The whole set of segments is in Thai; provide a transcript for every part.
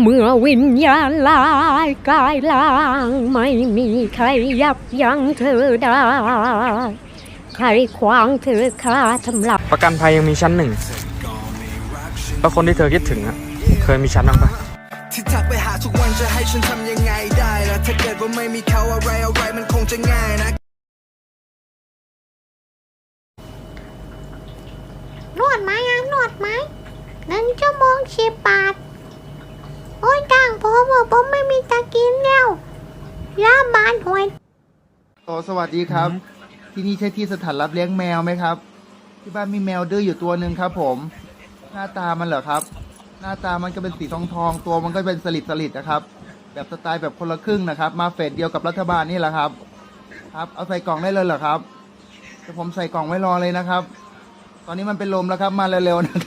เมื่อวิญญาณลายกายลางไม่มีใครยับยั้งเธอได้ ใครขวางเธอคาทำลายประกันภัยยังมีชั้นหนึ่งแล้วคนที่เธอคิดถึงอะเคยมีชั้นบ้างปะที่ทักไปหาทุกวันจะให้ฉันทำยังไงได้ล่ะถ้าเกิดว่าไม่มีเขาอะไรอะไรมันคงจะง่ายนะนวดไหมอะนวดไหมหนึ่งชั่วโมงสิบบาท โอ้ยจ้างผมอะผมไม่มีจะกินแล้วยาบานหวยโอ้สวัสดีครับ ที่นี่ใช่ที่สถานรับเลี้ยงแมวไหมครับ ที่บ้านมีแมวดื้ออยู่ตัวหนึ่งครับ ผม หน้าตามันเหรอครับ หน้าตามันก็เป็นสีทองทองๆตัวมันก็เป็นสลิดสลิดนะครับ แบบสไตล์แบบคนละครึ่งนะครับ มาเฟสเดียวกับรัฐบาลนี่แหละครับ ครับ เอาใส่กล่องได้เลยเหรอครับเดี๋ยวผมใส่กล่องไว้รอเลยนะครับ ตอนนี้มันเป็นลมแล้วครับมาเร็วๆนะ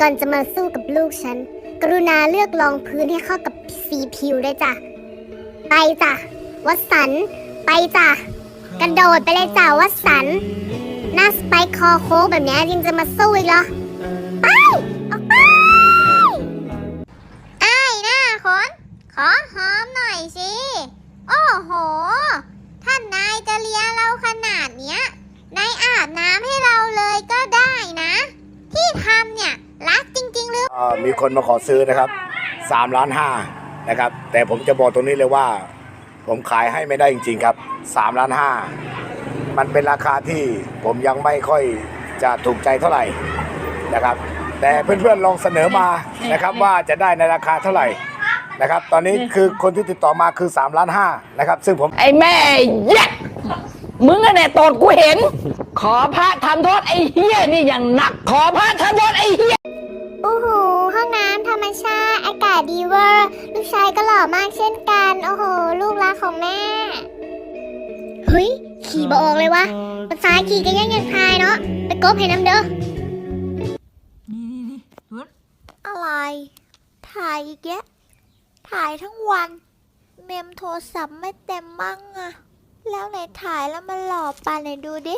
ก่อนจะมาสู้กับลูกฉัน กรุณาเลือกรองพื้นให้เข้ากับสีผิวด้วยจ้ะ ไปจ้ะวัสัน ไปจ้ะ กระโดดไปเลยจ้ะวัสัน หน้าสไปคอโค้งแบบนี้ยังจะมาสู้อีกเหรอ ไป ออกไปไอ้หน้าขนขอหอมหน่อยสิ โอ้โห ท่านนายจะเลียเราขนาดเนี้ย นายอาบน้ำให้เราเลยก็ได้นะ ที่ทำเนี่ย หรือเอ่อมีคนมาขอซื้อนะครับ3ล้านห้านะครับ แต่ผมจะบอกตรงนี้เลยว่า ผมขายให้ไม่ได้จริงๆครับ3ล้านห้ามันเป็นราคาที่ผมยังไม่ค่อยจะถูกใจเท่าไหร่นะครับ แต่เพื่อนๆลองเสนอมานะครับว่าจะได้ในราคาเท่าไหร่นะครับ ตอนนี้คือคนที่ติดต่อมาคือ3ล้านห้านะครับ ซึ่งผม ไอ้แม่แยะมึงอะเนี่ยตอดกูเห็น ขอพระทำโทษไอ้เฮียนี่อย่างหนัก ขอพระทำโทษไอ้เฮีย ชาติอากาศดีเวอร์ ลูกชายก็หล่อมากเช่นกัน โอ้โห ลูกรักของแม่ เฮ้ย ขี่บออกเลยวะภาษาขี่กันยังยังพายเนาะ ไปกบให้น้ำเด้อ อะไร ถ่ายอีกแยะ ถ่ายทั้งวัน เมมโทรศัพท์ไม่เต็มมั่งอะแล้วไหนถ่ายแล้วมันหล่อปานไหนดูดิ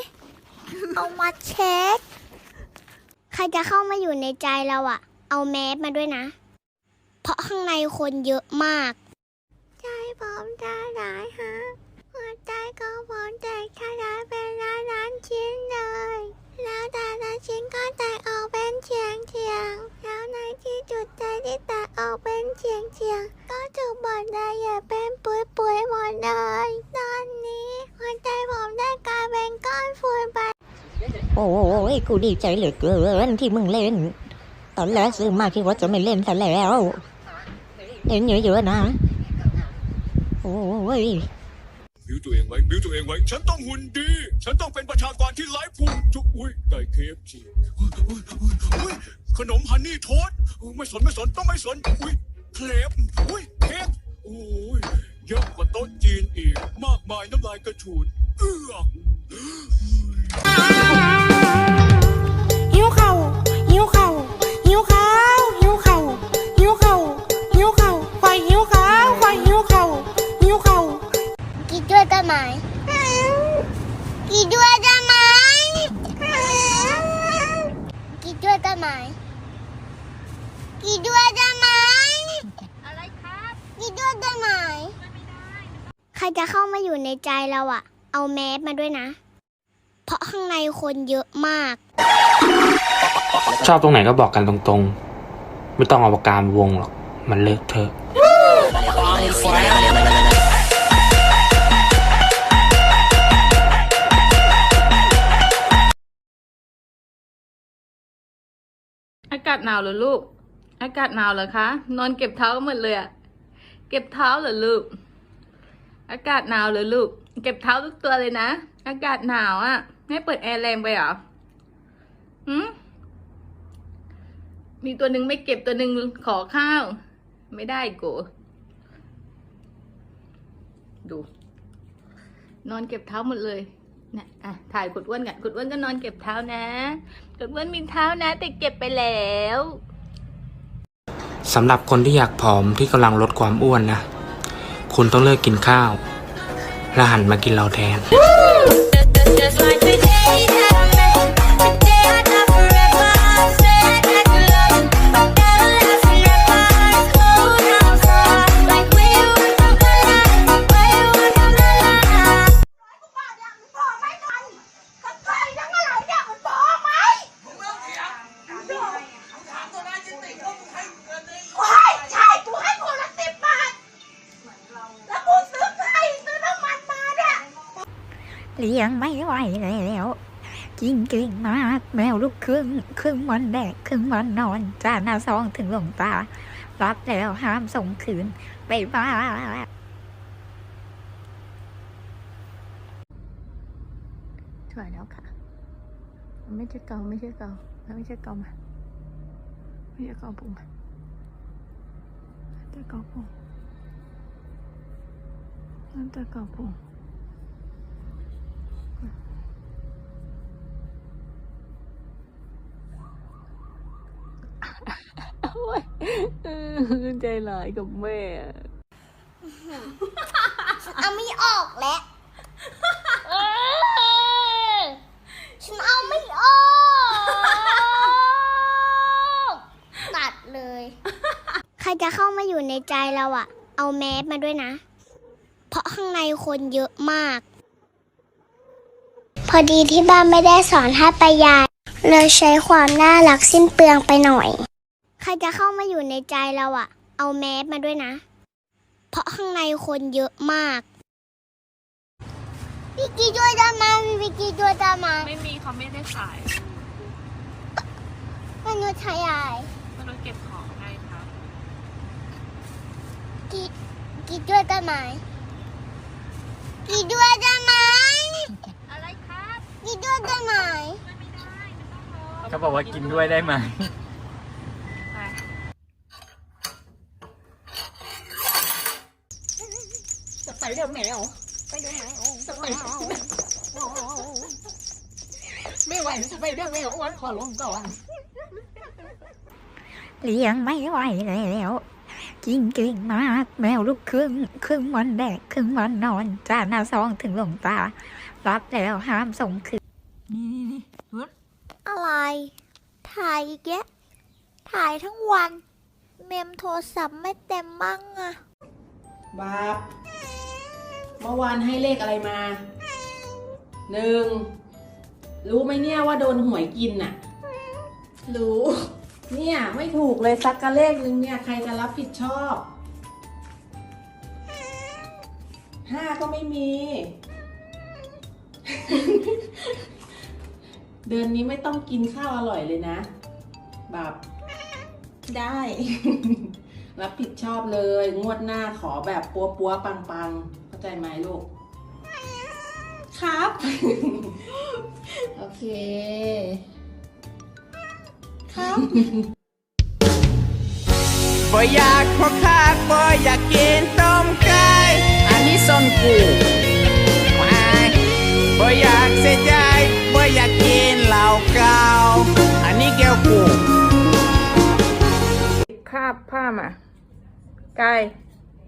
เอามาเช็ค ใครจะเข้ามาอยู่ในใจเราอะเอาแมสมาด้วยนะ เพราะข้างในคนเยอะมาก ใจผมจะหายฮะหัวใจก็ผมแตกทลายเป็นล้านล้านชิ้นเลย แล้วแต่ละชิ้นก็แตกออกเป็นเฉียงเฉียงๆแล้วในที่จุดใจที่แตกออกเป็นเฉียงเฉียงๆก็ถูกบดละเอียดเป็นปุยปุยๆหมดเลยตอนนี้หัวใจผมได้กลายเป็นก้อนฝุ่นไปโอ้ยกูดีใจเหลือเกินที่มึงเล่น ตอนแรกซื้อมาคิดว่าจะไม่เล่นซะแล้ว เล่นเยอะๆนะโอ้ยบิวตัวเองไว้บิวตัวเองไว้ ฉันต้องหุ่นดี ฉันต้องเป็นประชากรที่ไร้ภูมิทุกอุ้ยได้เคฟจีอุ้ยขนมฮันนี่โทสต์อุ๊ยไม่สนไม่สนต้องไม่สนอุ้ยเคลปอุ้ยเค้กโอ้ยเยอะกว่าโต๊ะจีนอีก มากมายน้ำลายกระฉูดเอื้อ ไหมกินด้วยได้ไหมกินด้วยได้ไหมกินด้วยได้ไหมอะไรครับกินด้วยได้ไหมใครจะเข้ามาอยู่ในใจเราอะเอาแมสมาด้วยนะ เพราะข้างในคนเยอะมาก ชอบตรงไหนก็บอกกันตรงๆ ไม่ต้องเอาปากกามาวงหรอก มันเลอะเทอากาศหนาวเหรอลูก อากาศหนาวเหรอคะ นอนเก็บเท้าหมดเลยอะเก็บเท้าเหรอลูก อากาศหนาวเหรอลูก เก็บเท้าทุกตัวเลยนะ อากาศหนาวอะไม่เปิดแอร์แรงไปหรอหืมมีตัวหนึ่งไม่เก็บตัวหนึ่งขอข้าว ไม่ได้โกดู นอนเก็บเท้าหมดเลยนะอะถ่ายกดอ้วนกันกดอ้วนก็นอนเก็บเท้านะ กดอ้วนมินเท้านะ แต่เก็บไปแล้วสำหรับคนที่อยากผอมที่กำลังลดความอ้วนนะ คุณต้องเลิกกินข้าว และหันมากินเราแทน เลี้ยงไม่ไหวแล้วจริงเก่งมากแมวลูกครึ่งครึ่งวันแดกครึ่งวันนอนจานหน้าซองถึงหลงตา รับแล้วห้ามส่งคืนไปบ้าช่วยแล้วค่ะ ไม่ใช่เกาไม่ใช่เกาแล้วไม่ใช่เกามาไม่ใช่เกาพุงมาแต่เกาพุงนั่นแต่เกาพุง ยเออใจร้ายกับแม่เอาไม่ออกแล้วเออฉันเอาไม่ออก ตัดเลย ใครจะเข้ามาอยู่ในใจเราอะเอาแมสมาด้วยนะ เพราะข้างในคนเยอะมาก พอดีที่บ้านไม่ได้สอนให้ประหยัดเลยใช้ความน่ารักสิ้นเปลืองไปหน่อย ใครจะเข้ามาอยู่ในใจเราอะเอาแมสมาด้วยนะ เพราะข้างในคนเยอะมากวิกกี้ช่วยได้ไหมวิกกี้ช่วยได้ไหมไม่มีเขาไม่ได้ขายมนุษย์ชายใหญ่มันต้องเก็บของให้ครับกี่กี่ช่วยได้ไหมกี่ช่วยได้ไหมอะไรครับกี่ช่วยได้ไหมเขาบอกว่ากินด้วยได้ไหม จะ ไปเรื่องแมวไปเรื่องแมวจะไปไม่ไหวจะไปเรื่องแมววันขอลงก่อนเลี้ยงไม่ไหวแล้วจริงเก่งมากแมวลูกครึ่งครึ่งวันแดกครึ่งวันนอนจานหน้าซองถึงหลวงตารับแล้วห้ามส่งคืนอะไร ถ่ายอีกแยะถ่ายทั้งวัน เมมโทรศัพท์ไม่เต็มมั่งอะบาป เมื่อวานให้เลขอะไรมาหนึ่งรู้ไหมเนี่ยว่าโดนหวยกินน่ะ รู้ เนี่ยไม่ถูกเลยสักกะเลขนึงเนี่ยใครจะรับผิดชอบห้าก็ไม่มี เดือนนี้ไม่ต้องกินข้าวอร่อยเลยนะบาปได้ รับผิดชอบเลย งวดหน้าขอแบบปัวปัวๆปังปังๆเข้า ใจไหมลูก ครับ โอเค ครับบ่อยากพอคาดบ่อยากกินต้มไก่อันนี้ส้นกูไม่บ่อยากเสียใจบ่อยากกินเหล้าเก่าอันนี้แก้วกูคาบผ้ามาไก่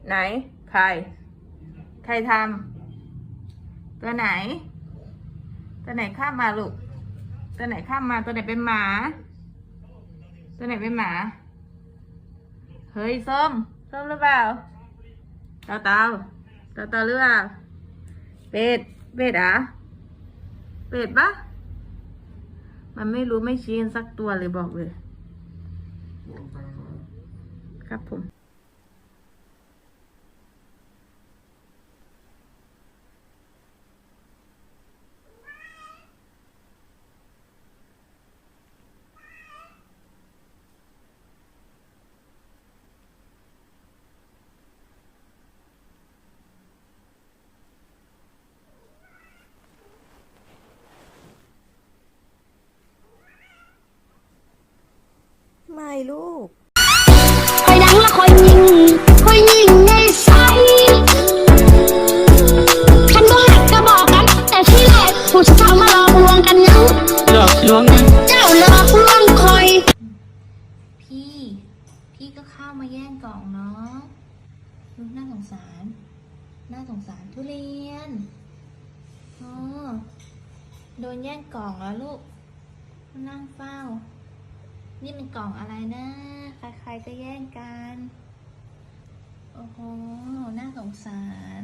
ไหนใคร ใครทำตัวไหน ตัวไหนข้ามมาลูก ตัวไหนข้ามมาตัวไหนเป็นหมา ตัวไหนเป็นหมา เฮ้ยส้มส้มหรือเปล่าเต่าเต่าเตาเตาหรือเปล่าเป็ดเป็ดอะเป็ดปะมันไม่รู้ไม่ชี้นสักตัวเลยบอกเลย ครับผม ลูก คอยดังและคอยยิงคอยยิงในใสฉันบ่หักก็บอกกัน แต่ที่แรกผู้สาวมาหลอกลวงกันยังหลอกลวงเจ้าหลอกลวงคอย พี่ พี่ก็เข้ามาแย่งกล่องเนาะลูกน่าสงสาร น่าสงสารทุเรียนอ๋อโดนแย่งกล่องแล้วลูก นั่งเฝ้า นี่มันกล่องอะไรนะ ใครๆก็แย่งกัน โอ้โห น่าสงสาร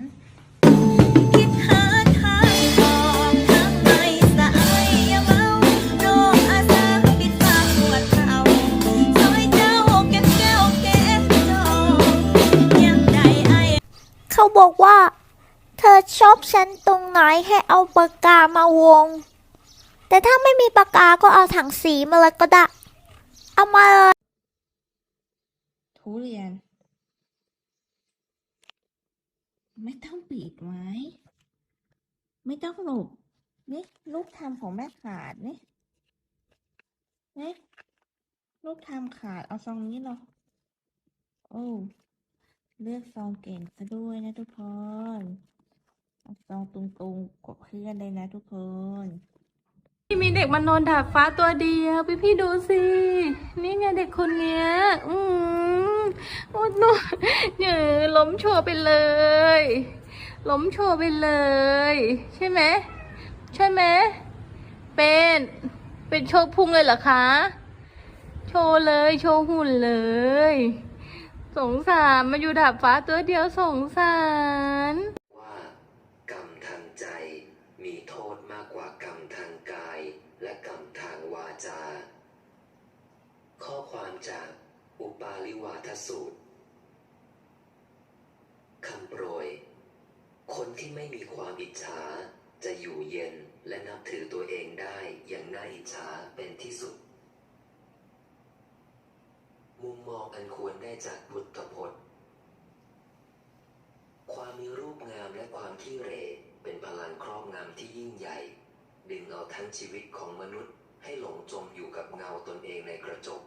คิดหาทางออกทางไหนสายย่าเมาโรคอาสาปิดปากปวดเขาซอยเจ้าแก้มแก้วแก้มจองยังใดไอเขาบอกว่าเเธอชอบฉันตรงไหนให้เอาปากกามาวง แต่ถ้าไม่มีปากกาก็เอาถังสีมาเลยก็ได้ เอามาเลยทุเรียน ไม่ต้องปิดไว้ ไม่ต้องหลบนี่ลูกทำของแม่ขาดนี่นี่ลูกทำขาดเอาซองนี้เหรอโอ้เลือกซองเก่งซะด้วยนะทุกคน เอาซองตรงๆกว่าเพื่อนเลยนะทุกคน มีเด็กมานอนดาดฟ้าตัวเดียวพี่พี่ดูสินี่ไงเด็กคนเนี้ย อืมโอ้โหเนี่ยล้มโชว์ไปเลย ล้มโชว์ไปเลย ใช่ไหมใช่ไหมเป็นเป็นโชว์พุงเลยเหรอคะ โชว์เลย โชว์หุ่นเลย สงสารมาอยู่ดาดฟ้าตัวเดียวสงสารรมทางใจมีโทษมากกว่ากรรมทางกาย และกรรมทางวาจา ข้อความจากอุปาลิวาท สูตรคำโปรย คนที่ไม่มีความอิจฉาจะอยู่เย็นและนับถือตัวเองได้อย่างน่าอิจฉาเป็นที่สุด มุมมองอันควรได้จากพุทธพจน์ ความมีรูปงามและความขี้เหร่เป็นพลังครอบงำที่ยิ่งใหญ่ ดึงเอาทั้งชีวิตของมนุษย์ให้หลงจมอยู่กับเงาตนเองในกระจก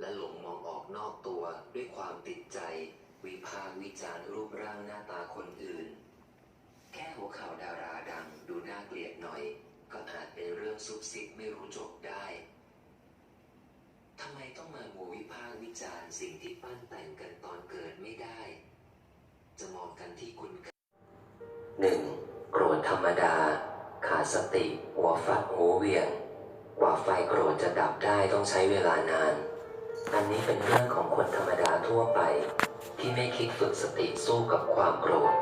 และหลงมองออกนอกตัวด้วยความติดใจ วิพากวิจารรูปร่างหน้าตาคนอื่น แค่หัวข่าวดาราดังดูน่าเกลียดหน่อย ก็อาจเป็นเรื่องซุบซิบไม่รู้จบได้ทำไมต้องมามัววิพากวิจารสิ่งที่ปั้นแต่งกันตอนเกิดไม่ได้ จะมองกันที่คุณหนึ่งโกรธธรรมดา ขาดสติ หัวฟัดหัวเวียงกว่าไฟโกรธจะดับได้ต้องใช้เวลานาน อันนี้เป็นเรื่องของคนธรรมดาทั่วไป ที่ไม่คิดฝึกสติสู้กับความโกรธ